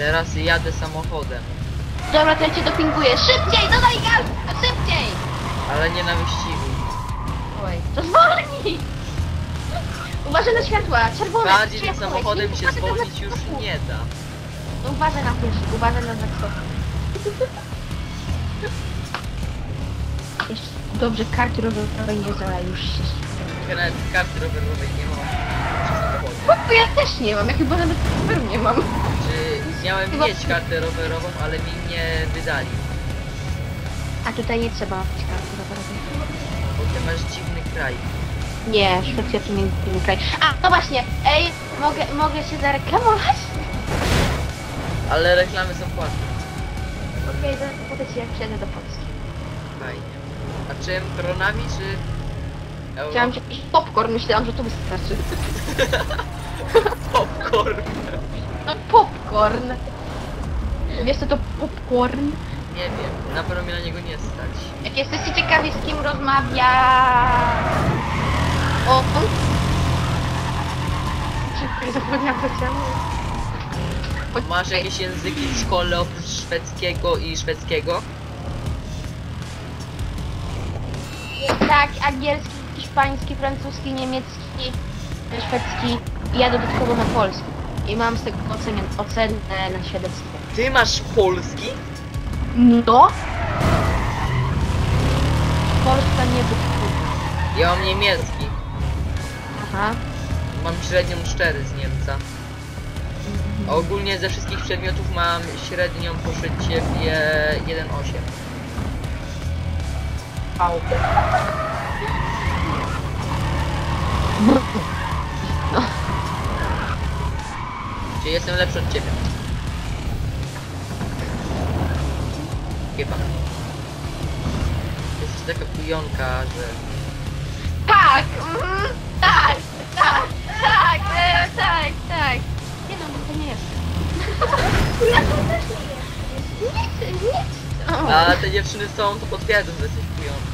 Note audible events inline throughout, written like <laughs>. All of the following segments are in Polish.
Teraz jadę samochodem, Dobra, to ja cię dopinguję. Szybciej, dodaj gaz! Szybciej! ale nie na wyścigu. Oj, to zwolnij! Uważaj na światła, czerwone. Bardziej tym światło, samochodem się uważaj na zwolnić już nie da. No uważaj na pierwszy, uważaj na. <laughs> Jeszcze dobrze, karty rowerowej nie zala już się... Nawet karty rowerowej nie mam ja też nie mam, ja chyba nawet roweru nie mam. Miałem Chyba- mieć kartę rowerową, ale mi nie wydali. A tutaj nie trzeba mieć karty rowerowej. Bo ty masz dziwny kraj. Nie, Szwecja to nie jest inny kraj. A, no właśnie, ej, mogę, mogę się zareklamować? Ale reklamy są płatne. Okej, okay, zapytać się jak przyjadę do Polski. Fajnie. A czym? Kronami czy... Euro? Chciałam ci jakiś popcorn, myślałam, że to wystarczy. <laughs> Popcorn. No popcorn. Wiesz co to popcorn? Nie wiem, na pewno mnie na niego nie stać. Jak jesteście ciekawi z kim rozmawia... O... Czekaj, zapomniałam mówić. Masz jakieś języki w szkole oprócz szwedzkiego i szwedzkiego? Tak, angielski, hiszpański, francuski, niemiecki, szwedzki i ja dodatkowo na polski. I mam z tego ocenę, ocenę na świadectwo. Ty masz polski? No? Polska nie być Ja mam niemiecki. Aha. Mam średnią 4 z Niemca. A ogólnie ze wszystkich przedmiotów mam średnią po ciebie 1,8. Au. Jestem lepszy od ciebie. Chyba. Jesteś taka kujonka, że... Tak! Mm, tak! Tak! Tak! E, tak! Tak! Nie no, to nie jest. Ja to też nie jest. Chcę, nie chcę. A te dziewczyny są, to potwierdzą, że jesteś kujonką.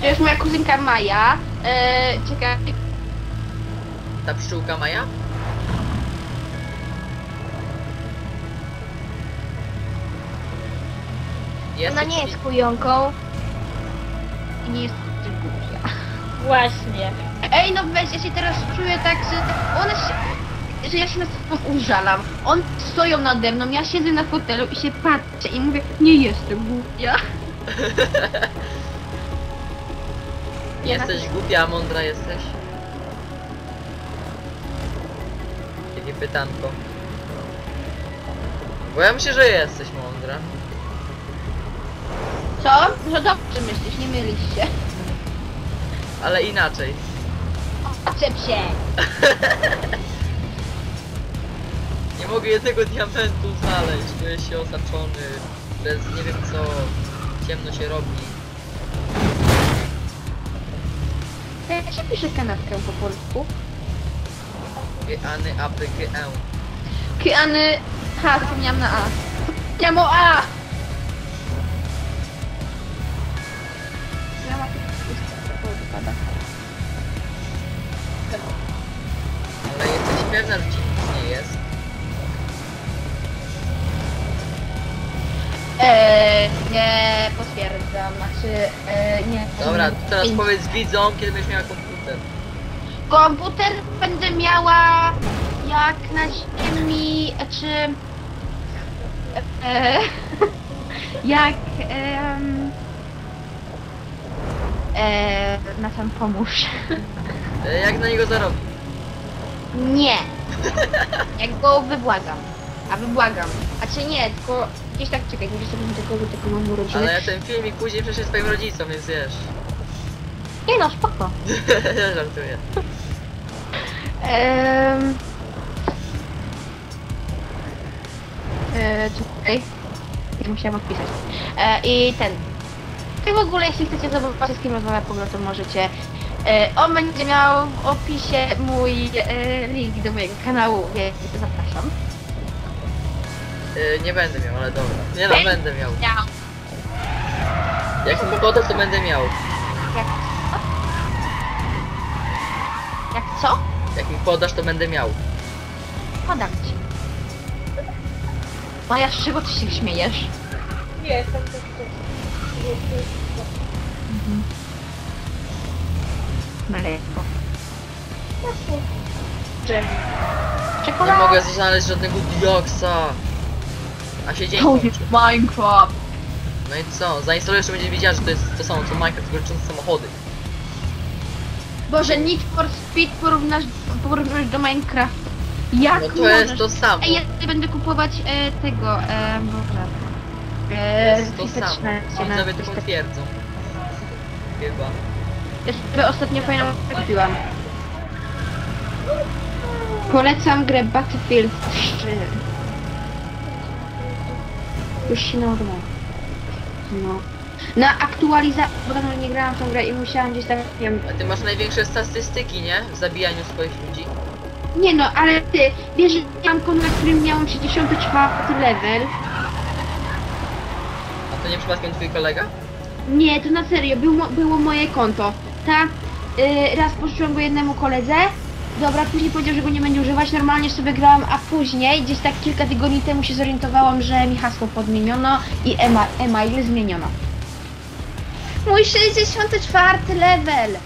To jest moja kuzynka Maja. E, czekaj. Ta pszczółka Maja? Ona nie jest kujonką. I nie jest głupia. Właśnie. Ej, no weź, ja się teraz czuję tak, że one się... Że ja się na sobą użalam. On stoją nade mną, ja siedzę na fotelu i się patrzę i mówię, nie jestem głupia. Nie <laughs> jesteś głupia, a mądra jesteś? Jakie pytanko. Bo ja myślę, że jesteś mądra. Co? No dobrze myślisz, nie mylisz się. Ale inaczej. Czep się. <laughs> Nie mogę jednego diamentu znaleźć, czuję się osaczony. Bez nie wiem co. Ciemno się robi. To jak się pisze kanapkę po polsku? Any APGE. Kiany... Ha, zapomniałam na A. Zapomniałam o A! Wypada. Ale jesteś pewna, że ci nic nie jest. Eee, nie potwierdzam, znaczy, eee, nie. Dobra, to teraz In- powiedz widzom, kiedy będziesz miała komputer. Komputer będę miała jak na ziemi, czy... Eee, <laughs> jak... em, eee, na tam pomóż. E, Jak na niego zarobić? Nie. <laughs> Jak go wybłagam. A wybłagam. A czy nie, tylko gdzieś tak czekaj, gdzieś sobie tylko tylko mam urodziny. Ale ja ten filmik później prześlę swoim rodzicom, więc wiesz. Nie no, spoko. <laughs> Żartuję. Ehm... Eee, czekaj. Ja musiałam odpisać. E, I ten. Ty w ogóle, jeśli chcecie zobaczyć z kim rozmawia Pablo, to możecie. E, on będzie miał w opisie mój e, link do mojego kanału, więc zapraszam. E, Nie będę miał, ale dobra. Nie no, Będę będę miał. Miał. Jak mi poda, to będę miał. Jak co? Jak co? Jak mi podasz, to będę miał. Podam ci. Maja, z czego ty się śmiejesz? Nie, tam też też. Mleko. Dżem. Nie Czekolada. mogę znaleźć żadnego dioksa. A się dzień To kończy. jest Minecraft. No i co? Zainstalujesz, to będzie wiedziała, że to jest to samo co Minecraft, tylko licząc samochody. Boże, Need for Speed porównasz, porównasz do Minecraft. Jak No to możesz? jest to samo. Ej, ja będę kupować e, tego, e, Boże. To E, jest to samo. 13 Oni na nawet to PC. potwierdzą. Chyba. Ja sobie ostatnio fajną kupiłam. Polecam grę Battlefield 3. Już się naładowałam. No. Na aktualizację, bo dawno nie grałam w tą grę i musiałam gdzieś tam, nie wiem, A ty masz największe statystyki, nie? W zabijaniu swoich ludzi. Nie no, ale ty, wiesz, że miałam konto, na którym miałam 64 level. To nie przypadkiem twój kolega? Nie, to na serio, był, mo- było moje konto. Tak, y, raz pożyczyłam go jednemu koledze. Dobra, później powiedział, że go nie będzie używać, normalnie sobie grałam, a później, gdzieś tak kilka tygodni temu się zorientowałam, że mi hasło podmieniono i ema- e-mail zmieniono. Mój 64 level!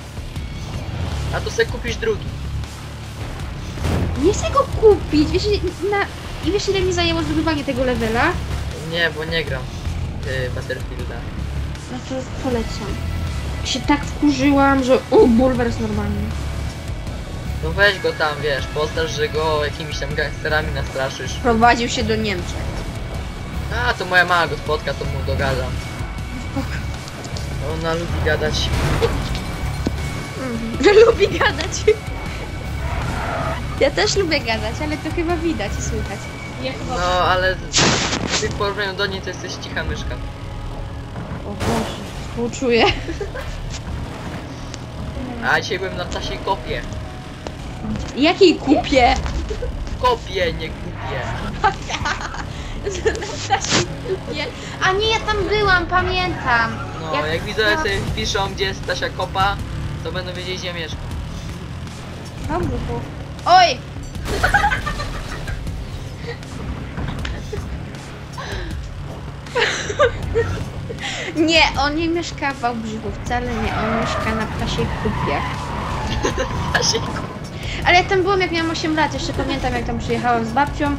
A to sobie kupisz drugi. Nie chcę go kupić, wiesz, na... i wiesz ile mi zajęło zdobywanie tego levela? Nie, bo nie gram. Yy, Battlefielda. No to polecam. Się tak wkurzyłam, że o, bulwers normalnie. No weź go tam, wiesz, poznasz, że go jakimiś tam gangsterami nastraszysz. Prowadził się do Niemczech. A, to moja mama go spotka, to mu dogadam. Ona lubi gadać. Że <laughs> lubi gadać. Ja też lubię gadać, ale to chyba widać i słychać. No, ale w porównaniu do niej to jesteś cicha myszka. O Boże, współczuję. A dzisiaj byłem na ptasiej kopie. Jakiej kupie? Kopie, nie kupie. <laughs> kupie? A nie, ja tam byłam, pamiętam. No, Jak- jak widzowie sobie wpiszą, gdzie jest Stasia Kopa, to będą wiedzieć, gdzie mieszka. Dobrze, bo... Oj! <laughs> <laughs> Nie, on nie mieszka w Wałbrzychu, wcale nie, on mieszka na ptasiej kupie. <laughs> Stasiej Kopa. Ale ja tam byłam jak miałam 8 lat, jeszcze pamiętam jak tam przyjechałam z babcią.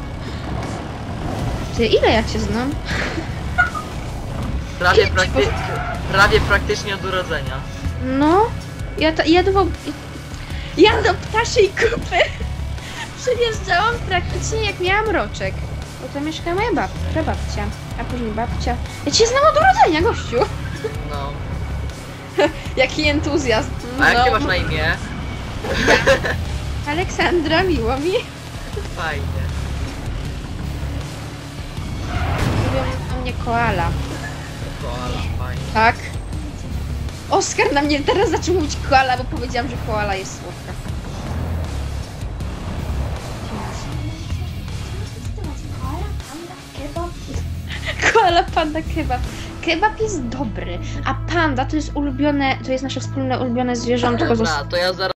Ty, ile ja cię znam? <laughs> Prawie, prakty... Prawie praktycznie od urodzenia. No, ja, ta, ja do Ja do ptasiej kupy przyjeżdżałam praktycznie jak miałam roczek. Bo tam mieszka moja bab, prababcia, a później babcia. Ja cię znam od urodzenia, gościu. No. <laughs> Jaki entuzjazm. A jak ty No, masz na imię? <laughs> Aleksandra, miło mi. Fajnie. Mówią o mnie koala. Koala, fajnie. Tak. Oskar na mnie teraz zaczął mówić koala, bo powiedziałam, że koala jest słodka. Koala panda kebab. Kebab jest dobry, a panda to jest ulubione, to jest nasze wspólne ulubione zwierzątko. Dobra, to ja zaraz